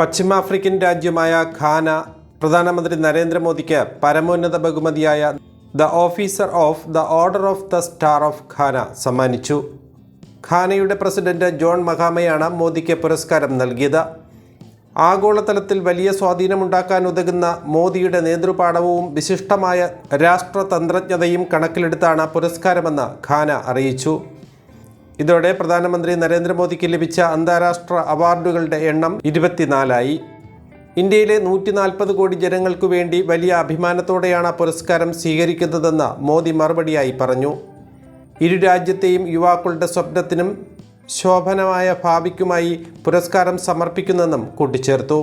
പശ്ചിമാഫ്രിക്കൻ രാജ്യമായ ഖാന പ്രധാനമന്ത്രി നരേന്ദ്രമോദിക്ക് പരമോന്നത ബഹുമതിയായ the officer of the order of the star of Ghana സമ്മാനിച്ചു. ഖാനയുടെ പ്രസിഡന്റ് ജോൺ മഹാമയാണ് മോദിക്ക് പുരസ്കാരം നൽകിയത്. ആഗോളതലത്തിൽ വലിയ സ്വാധീനമുണ്ടാക്കാൻ ഉതകുന്ന മോദിയുടെ നേതൃപാഠവും വിശിഷ്ടമായ രാഷ്ട്രതന്ത്രജ്ഞതയും കണക്കിലെടുത്താണ് പുരസ്കാരമെന്ന് ഖാന അറിയിച്ചു. ഇതോടെ പ്രധാനമന്ത്രി നരേന്ദ്രമോദിക്ക് ലഭിച്ച അന്താരാഷ്ട്ര അവാർഡുകളുടെ എണ്ണം ഇരുപത്തിനാലായി. ഇന്ത്യയിലെ നൂറ്റി നാൽപ്പത് കോടി ജനങ്ങൾക്കു വേണ്ടി വലിയ അഭിമാനത്തോടെയാണ് പുരസ്കാരം സ്വീകരിക്കുന്നതെന്ന് മോദി മറുപടിയായി പറഞ്ഞു. ഇരു രാജ്യത്തെയും യുവാക്കളുടെ സ്വപ്നത്തിനും ശോഭനമായ ഭാവിക്കുമായി പുരസ്കാരം സമർപ്പിക്കുന്നെന്നും കൂട്ടിച്ചേർത്തു.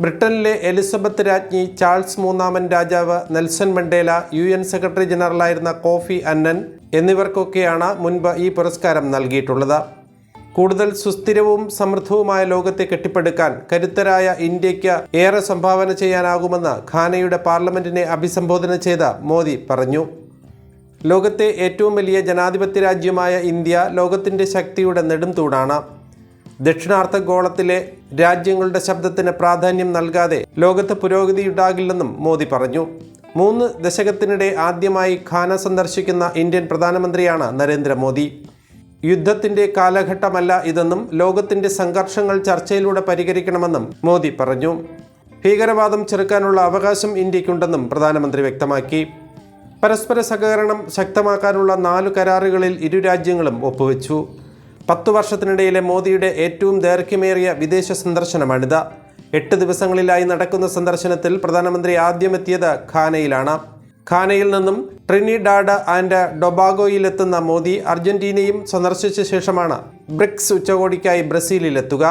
ബ്രിട്ടനിലെ എലിസബത്ത് രാജ്ഞി ചാൾസ് മൂന്നാമൻ രാജാവ് Nelson Mandela U N secretary ജനറലായിരുന്ന Kofi Annan എന്നിവർക്കൊക്കെയാണ് മുൻപ് ഈ പുരസ്കാരം നൽകിയിട്ടുള്ളത്. കൂടുതൽ സുസ്ഥിരവും സമൃദ്ധവുമായ ലോകത്തെ കെട്ടിപ്പടുക്കാൻ കരുത്തരായ ഇന്ത്യയ്ക്ക് ഏറെ സംഭാവന ചെയ്യാനാകുമെന്ന് ഖാനയുടെ പാർലമെന്റിനെ അഭിസംബോധന ചെയ്ത മോദി പറഞ്ഞു. ലോകത്തെ ഏറ്റവും വലിയ ജനാധിപത്യ രാജ്യമായ ഇന്ത്യ ലോകത്തിന്റെ ശക്തിയുടെ നെടുംതൂണാണ് ദക്ഷിണാർദ്ധഗോളത്തിലെ രാജ്യങ്ങളുടെ ശബ്ദത്തിന് പ്രാധാന്യം നൽകാതെ ലോകത്ത് പുരോഗതിയുണ്ടാകില്ലെന്നും മോദി പറഞ്ഞു. മൂന്ന് ദശകത്തിനിടെ ആദ്യമായി ഖാന സന്ദർശിക്കുന്ന ഇന്ത്യൻ പ്രധാനമന്ത്രിയാണ് നരേന്ദ്രമോദി. യുദ്ധത്തിന്റെ കാലഘട്ടമല്ല ഇതെന്നും ലോകത്തിന്റെ സംഘർഷങ്ങൾ ചർച്ചയിലൂടെ പരിഹരിക്കണമെന്നും മോദി പറഞ്ഞു. ഭീകരവാദം ചെറുക്കാനുള്ള അവകാശം ഇന്ത്യക്കുണ്ടെന്നും പ്രധാനമന്ത്രി വ്യക്തമാക്കി. പരസ്പര സഹകരണം ശക്തമാക്കാനുള്ള നാലു കരാറുകളിൽ ഇരു രാജ്യങ്ങളും ഒപ്പുവെച്ചു. പത്തു വർഷത്തിനിടയിലെ മോദിയുടെ ഏറ്റവും ദൈർഘ്യമേറിയ വിദേശ സന്ദർശനമാണിത്. എട്ട് ദിവസങ്ങളിലായി നടക്കുന്ന സന്ദർശനത്തിൽ പ്രധാനമന്ത്രി ആദ്യമെത്തിയത് ഖാനയിലാണ്. ഖാനയിൽ നിന്നും ട്രിനിഡാഡ് ആൻഡ് ഡൊബാഗോയിലെത്തുന്ന മോദി അർജന്റീനയും സന്ദർശിച്ച ശേഷമാണ് ബ്രിക്സ് ഉച്ചകോടിക്കായി ബ്രസീലിലെത്തുക.